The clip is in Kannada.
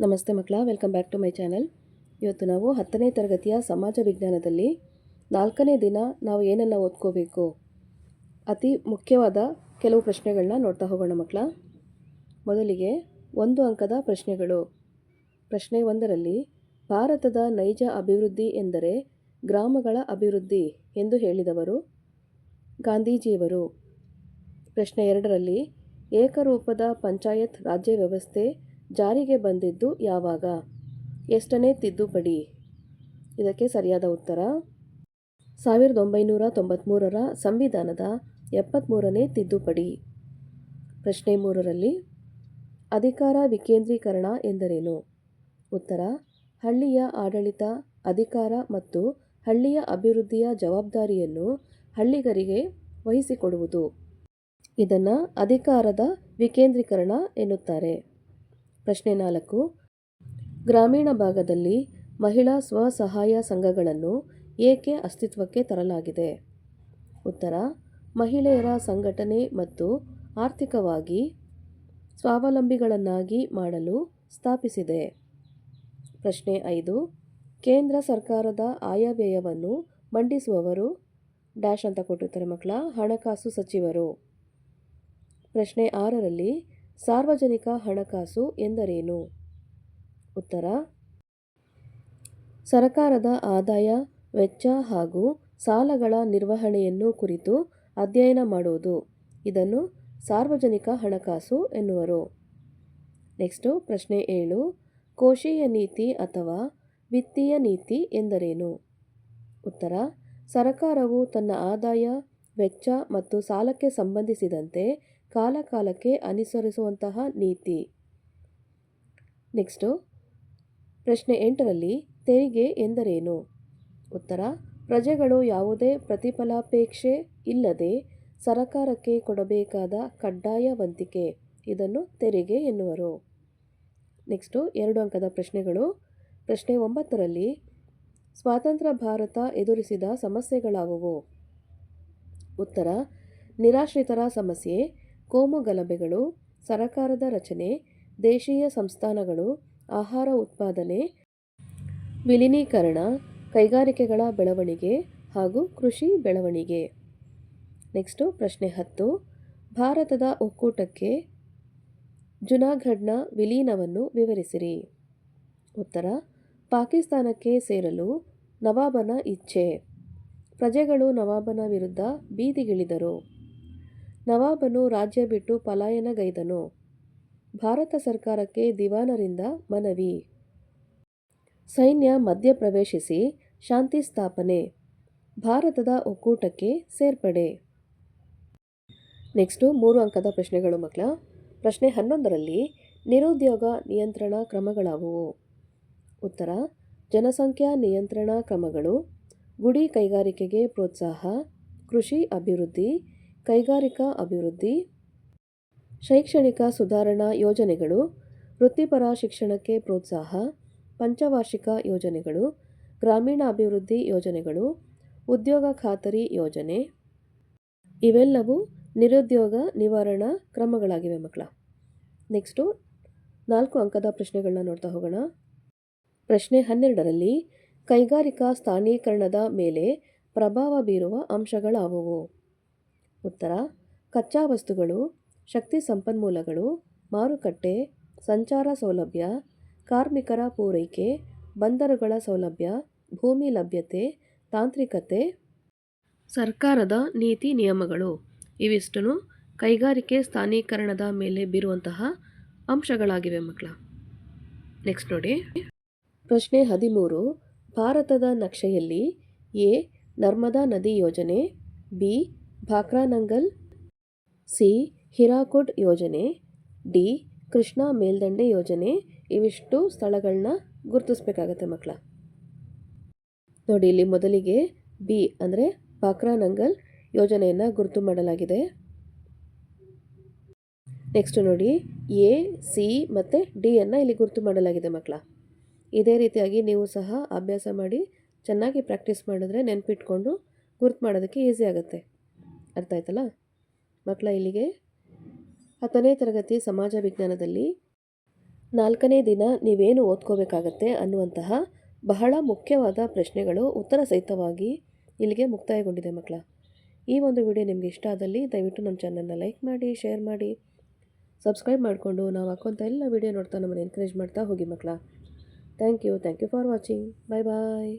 ನಮಸ್ತೆ ಮಕ್ಕಳ welcome back to my channel ಇವತ್ತು ನಾವು ಹತ್ತನೇ ತರಗತಿಯ ಸಮಾಜ ವಿಜ್ಞಾನದಲ್ಲಿ ನಾಲ್ಕನೇ ದಿನ ನಾವು ಏನನ್ನು ಓದ್ಕೋಬೇಕು? ಅತಿ ಮುಖ್ಯವಾದ ಕೆಲವು ಪ್ರಶ್ನೆಗಳನ್ನ ನೋಡ್ತಾ ಹೋಗೋಣ ಮಕ್ಕಳ. ಮೊದಲಿಗೆ ಒಂದು ಅಂಕದ ಪ್ರಶ್ನೆಗಳು. ಪ್ರಶ್ನೆ ಒಂದರಲ್ಲಿ, ಭಾರತದ ನೈಜ ಅಭಿವೃದ್ಧಿ ಎಂದರೆ ಗ್ರಾಮಗಳ ಅಭಿವೃದ್ಧಿ ಎಂದು ಹೇಳಿದವರು ಗಾಂಧೀಜಿಯವರು. ಪ್ರಶ್ನೆ ಎರಡರಲ್ಲಿ, ಏಕರೂಪದ ಪಂಚಾಯತ್ ರಾಜ್ಯ ವ್ಯವಸ್ಥೆ ಜಾರಿಗೆ ಬಂದಿದ್ದು ಯಾವಾಗ? ಎಷ್ಟನೇ ತಿದ್ದುಪಡಿ? ಇದಕ್ಕೆ ಸರಿಯಾದ ಉತ್ತರ, ಸಾವಿರದ ಒಂಬೈನೂರ ತೊಂಬತ್ತ್ಮೂರರ ಸಂವಿಧಾನದ ಎಪ್ಪತ್ತ್ಮೂರನೇ ತಿದ್ದುಪಡಿ. ಪ್ರಶ್ನೆ ಮೂರರಲ್ಲಿ, ಅಧಿಕಾರ ವಿಕೇಂದ್ರೀಕರಣ ಎಂದರೇನು? ಉತ್ತರ, ಹಳ್ಳಿಯ ಆಡಳಿತ, ಅಧಿಕಾರ ಮತ್ತು ಹಳ್ಳಿಯ ಅಭಿವೃದ್ಧಿಯ ಜವಾಬ್ದಾರಿಯನ್ನು ಹಳ್ಳಿಗರಿಗೆ ವಹಿಸಿಕೊಡುವುದು. ಇದನ್ನು ಅಧಿಕಾರದ ವಿಕೇಂದ್ರೀಕರಣ ಎನ್ನುತ್ತಾರೆ. ಪ್ರಶ್ನೆ ನಾಲ್ಕು. ಗ್ರಾಮೀಣ ಭಾಗದಲ್ಲಿ ಮಹಿಳಾ ಸ್ವಸಹಾಯ ಸಂಘಗಳನ್ನು ಏಕೆ ಅಸ್ತಿತ್ವಕ್ಕೆ ತರಲಾಗಿದೆ? ಉತ್ತರ, ಮಹಿಳೆಯರ ಸಂಘಟನೆ ಮತ್ತು ಆರ್ಥಿಕವಾಗಿ ಸ್ವಾವಲಂಬಿಗಳನ್ನಾಗಿ ಮಾಡಲು ಸ್ಥಾಪಿಸಿದೆ. ಪ್ರಶ್ನೆ ಐದು, ಕೇಂದ್ರ ಸರ್ಕಾರದ ಆಯವ್ಯಯವನ್ನು ಮಂಡಿಸುವವರು? ಡ್ಯಾಶ್ ಅಂತ ಕೊಟ್ಟಿರ್ತಾರೆ ಮಕ್ಕಳ ಹಣಕಾಸು ಸಚಿವರು. ಪ್ರಶ್ನೆ ಆರರಲ್ಲಿ ಸಾರ್ವಜನಿಕ ಹಣಕಾಸು ಎಂದರೇನು? ಉತ್ತರ. ಸರಕಾರದ ಆದಾಯ, ವೆಚ್ಚ ಹಾಗೂ ಸಾಲಗಳ ನಿರ್ವಹಣೆಯನ್ನು ಕುರಿತು ಅಧ್ಯಯನ ಮಾಡುವುದು. ಇದನ್ನು ಸಾರ್ವಜನಿಕ ಹಣಕಾಸು ಎನ್ನುವರು. ನೆಕ್ಸ್ಟು ಪ್ರಶ್ನೆ ಏಳು. ಕೋಶೀಯ ನೀತಿ ಅಥವಾ ವಿತ್ತೀಯ ನೀತಿ ಎಂದರೇನು? ಉತ್ತರ. ಸರಕಾರವು ತನ್ನ ಆದಾಯ, ವೆಚ್ಚ ಮತ್ತು ಸಾಲಕ್ಕೆ ಸಂಬಂಧಿಸಿದಂತೆ ಕಾಲಕಾಲಕ್ಕೆ ಅನುಸರಿಸುವಂತಹ ನೀತಿ. ನೆಕ್ಸ್ಟು, ಪ್ರಶ್ನೆ ಎಂಟರಲ್ಲಿ ತೆರಿಗೆ ಎಂದರೇನು? ಉತ್ತರ, ಪ್ರಜೆಗಳು ಯಾವುದೇ ಪ್ರತಿಫಲಾಪೇಕ್ಷೆ ಇಲ್ಲದೆ ಸರಕಾರಕ್ಕೆ ಕೊಡಬೇಕಾದ ಕಡ್ಡಾಯ ವಂತಿಕೆ, ಇದನ್ನು ತೆರಿಗೆ ಎನ್ನುವರು. ನೆಕ್ಸ್ಟು, ಎರಡು ಅಂಕದ ಪ್ರಶ್ನೆಗಳು. ಪ್ರಶ್ನೆ ಒಂಬತ್ತರಲ್ಲಿ, ಸ್ವಾತಂತ್ರ್ಯ ಭಾರತ ಎದುರಿಸಿದ ಸಮಸ್ಯೆಗಳಾವುವು? ಉತ್ತರ, ನಿರಾಶ್ರಿತರ ಸಮಸ್ಯೆ ಕೋಮು ಗಲಭೆಗಳು ಸರಕಾರದ ರಚನೆ, ದೇಶೀಯ ಸಂಸ್ಥಾನಗಳು, ಆಹಾರ ಉತ್ಪಾದನೆ, ವಿಲೀನೀಕರಣ, ಕೈಗಾರಿಕೆಗಳ ಬೆಳವಣಿಗೆ ಹಾಗೂ ಕೃಷಿ ಬೆಳವಣಿಗೆ. ನೆಕ್ಸ್ಟು ಪ್ರಶ್ನೆ ಹತ್ತು. ಭಾರತದ ಒಕ್ಕೂಟಕ್ಕೆ ಜುನಾಗಢ್ನ ವಿಲೀನವನ್ನು ವಿವರಿಸಿರಿ. ಉತ್ತರ. ಪಾಕಿಸ್ತಾನಕ್ಕೆ ಸೇರಲು ನವಾಬನ ಇಚ್ಛೆ. ಪ್ರಜೆಗಳು ನವಾಬನ ವಿರುದ್ಧ ಬೀದಿಗಿಳಿದರು. ನವಾಬನು ರಾಜ್ಯ ಬಿಟ್ಟು ಪಲಾಯನಗೈದನು. ಭಾರತ ಸರ್ಕಾರಕ್ಕೆ ದಿವಾನರಿಂದ ಮನವಿ. ಸೈನ್ಯ ಮಧ್ಯಪ್ರವೇಶಿಸಿ ಶಾಂತಿ ಸ್ಥಾಪನೆ. ಭಾರತದ ಒಕ್ಕೂಟಕ್ಕೆ ಸೇರ್ಪಡೆ. ನೆಕ್ಸ್ಟು ಮೂರು ಅಂಕದ ಪ್ರಶ್ನೆಗಳು ಮಕ್ಕಳ. ಪ್ರಶ್ನೆ ಹನ್ನೊಂದರಲ್ಲಿ ನಿರುದ್ಯೋಗ ನಿಯಂತ್ರಣ ಕ್ರಮಗಳಾವುವು? ಉತ್ತರ, ಜನಸಂಖ್ಯಾ ನಿಯಂತ್ರಣ ಕ್ರಮಗಳು, ಗುಡಿ ಕೈಗಾರಿಕೆಗೆ ಪ್ರೋತ್ಸಾಹ, ಕೃಷಿ ಅಭಿವೃದ್ಧಿ ಕೈಗಾರಿಕಾ ಅಭಿವೃದ್ಧಿ, ಶೈಕ್ಷಣಿಕ ಸುಧಾರಣಾ ಯೋಜನೆಗಳು, ವೃತ್ತಿಪರ ಶಿಕ್ಷಣಕ್ಕೆ ಪ್ರೋತ್ಸಾಹ, ಪಂಚವಾರ್ಷಿಕ ಯೋಜನೆಗಳು ಗ್ರಾಮೀಣ ಅಭಿವೃದ್ಧಿ ಯೋಜನೆಗಳು, ಉದ್ಯೋಗ ಖಾತರಿ ಯೋಜನೆ. ಇವೆಲ್ಲವೂ ನಿರುದ್ಯೋಗ ನಿವಾರಣಾ ಕ್ರಮಗಳಾಗಿವೆ ಮಕ್ಕಳ. ನೆಕ್ಸ್ಟು ನಾಲ್ಕು ಅಂಕದ ಪ್ರಶ್ನೆಗಳನ್ನ ನೋಡ್ತಾ ಹೋಗೋಣ. ಪ್ರಶ್ನೆ ಹನ್ನೆರಡರಲ್ಲಿ ಕೈಗಾರಿಕಾ ಸ್ಥಾನೀಕರಣದ ಮೇಲೆ ಪ್ರಭಾವ ಬೀರುವ ಅಂಶಗಳಾವುವು? ಉತ್ತರ, ಕಚ್ಚಾ ವಸ್ತುಗಳು, ಶಕ್ತಿ ಸಂಪನ್ಮೂಲಗಳು, ಮಾರುಕಟ್ಟೆ, ಸಂಚಾರ ಸೌಲಭ್ಯ, ಕಾರ್ಮಿಕರ ಪೂರೈಕೆ, ಬಂದರುಗಳ ಸೌಲಭ್ಯ, ಭೂಮಿ ಲಭ್ಯತೆ, ತಾಂತ್ರಿಕತೆ. ಸರ್ಕಾರದ ನೀತಿ ನಿಯಮಗಳು. ಇವಿಷ್ಟೂ ಕೈಗಾರಿಕೆ ಸ್ಥಾನೀಕರಣದ ಮೇಲೆ ಬೀರುವಂತಹ ಅಂಶಗಳಾಗಿವೆ ಮಕ್ಕಳ. ನೆಕ್ಸ್ಟ್ ನೋಡಿ. ಪ್ರಶ್ನೆ ಹದಿಮೂರು. ಭಾರತದ ನಕ್ಷೆಯಲ್ಲಿ ಎ, ನರ್ಮದಾ ನದಿ ಯೋಜನೆ, ಬಿ ಭಾಕ್ರಾನಂಗಲ್ ಸಿ. ಹಿರಾಕುಡ್ ಯೋಜನೆ, ಡಿ. ಕೃಷ್ಣಾ ಮೇಲ್ದಂಡೆ ಯೋಜನೆ, ಇವಿಷ್ಟು ಸ್ಥಳಗಳನ್ನ ಗುರುತಿಸ್ಬೇಕಾಗತ್ತೆ ಮಕ್ಕಳ ನೋಡಿ, ಇಲ್ಲಿ ಮೊದಲಿಗೆ ಬಿ ಅಂದರೆ ಭಾಕ್ರಾನಂಗಲ್ ಯೋಜನೆಯನ್ನು ಗುರುತು ಮಾಡಲಾಗಿದೆ. ನೆಕ್ಸ್ಟ್ ನೋಡಿ, ಎ, ಸಿ ಮತ್ತು ಡಿಯನ್ನು ಇಲ್ಲಿ ಗುರುತು ಮಾಡಲಾಗಿದೆ ಮಕ್ಕಳ ಇದೇ ರೀತಿಯಾಗಿ ನೀವು ಸಹ ಅಭ್ಯಾಸ ಮಾಡಿ, ಚೆನ್ನಾಗಿ ಪ್ರಾಕ್ಟೀಸ್ ಮಾಡಿದ್ರೆ ನೆನಪಿಟ್ಕೊಂಡು ಗುರುತು ಮಾಡೋದಕ್ಕೆ ಈಸಿ ಆಗುತ್ತೆ. ಅರ್ಥ ಆಯ್ತಲ್ಲ? ಮಕ್ಕಳ ಇಲ್ಲಿಗೆ ಹತ್ತನೇ ತರಗತಿ ಸಮಾಜ ವಿಜ್ಞಾನದಲ್ಲಿ ನಾಲ್ಕನೇ ದಿನ ನೀವೇನು ಓದ್ಕೋಬೇಕಾಗತ್ತೆ ಅನ್ನುವಂತಹ ಬಹಳ ಮುಖ್ಯವಾದ ಪ್ರಶ್ನೆಗಳು ಉತ್ತರ ಸಹಿತವಾಗಿ ಇಲ್ಲಿಗೆ ಮುಕ್ತಾಯಗೊಂಡಿದೆ ಮಕ್ಕಳ. ಈ ಒಂದು ವಿಡಿಯೋ ನಿಮಗೆ ಇಷ್ಟ ಆದಲ್ಲಿ ದಯವಿಟ್ಟು ನಮ್ಮ ಚಾನಲ್ನ ಲೈಕ್ ಮಾಡಿ, ಶೇರ್ ಮಾಡಿ, ಸಬ್ಸ್ಕ್ರೈಬ್ ಮಾಡಿಕೊಂಡು ನಾವು ಹಾಕುವಂಥ ಎಲ್ಲ ವಿಡಿಯೋ ನೋಡ್ತಾ ನಮ್ಮನ್ನು ಎನ್ಕರೇಜ್ ಮಾಡ್ತಾ ಹೋಗಿ ಮಕ್ಕಳ. Thank you thank you for watching. Bye bye